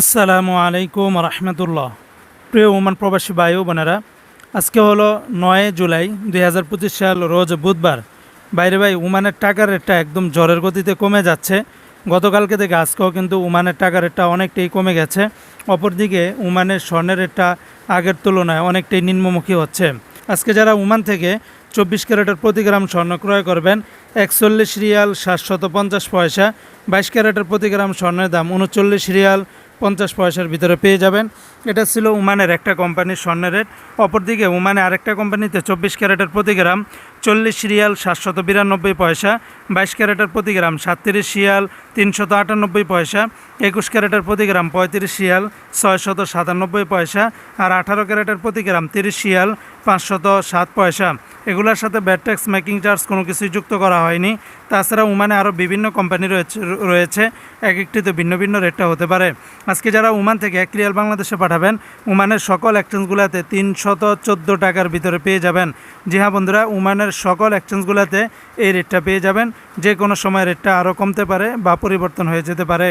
আসসালামু আলাইকুম রহমতুল্লাহ। প্রিয় ওমান প্রবাসী বায়ু বোনেরা, আজকে হলো নয় জুলাই দুই হাজার পঁচিশ সাল, রোজ বুধবার। বাইরে ভাই উমানের টাকার রেটটা একদম জ্বরের গতিতে কমে যাচ্ছে। গতকালকে থেকে আজকেও কিন্তু উমানের টাকার রেটটা অনেকটাই কমে গেছে। অপরদিকে উমানের স্বর্ণের রেটটা আগের তুলনায় অনেকটাই নিম্নমুখী হচ্ছে। আজকে যারা উমান থেকে চব্বিশ ক্যারেটের প্রতি গ্রাম স্বর্ণ ক্রয় করবেন একচল্লিশ রিয়াল সাতশত পঞ্চাশ পয়সা। বাইশ ক্যারেটের প্রতি গ্রাম স্বর্ণের দাম উনচল্লিশ রিয়াল পঞ্চাশ পয়সার ভিতরে পেয়ে যাবেন। এটা ছিল উমানের একটা কোম্পানির স্বর্ণের রেট। অপরদিকে উমানে আরেকটা কোম্পানিতে চব্বিশ ক্যারেটের প্রতি গ্রাম চল্লিশ রিয়াল সাতশত বিরানব্বই পয়সা, বাইশ ক্যারেটের প্রতি গ্রাম সাতত্রিশ রিয়াল তিনশত আটানব্বই পয়সা, একুশ ক্যারেটের প্রতি গ্রাম পঁয়ত্রিশ রিয়াল ছয়শত সাতানব্বই পয়সা আর আঠারো ক্যারেটের প্রতি গ্রাম তিরিশ রিয়াল পাঁচশত সাত পয়সা। এগুলোর সাথে ব্যাট ট্যাক্স মেকিং চার্জ কোনো কিছুই যুক্ত করা হয়নি। তাছাড়া উমানে আরও বিভিন্ন কোম্পানি রয়েছে রয়েছে। এক একটিতে ভিন্ন ভিন্ন রেটটা হতে পারে। আজকে যারা উমান থেকে এক রিয়াল বাংলাদেশে পাঠাবেন, উমানের সকল এক্সচেঞ্জগুলোতে তিনশত চোদ্দ টাকার ভিতরে পেয়ে যাবেন। জি হ্যাঁ বন্ধুরা, উমানের সকল এক্সচেঞ্জগুলোতে এই রেটটা পেয়ে যাবেন। যে কোনো সময় রেটটা আরও কমতে পারে বা পরিবর্তন হয়ে যেতে পারে।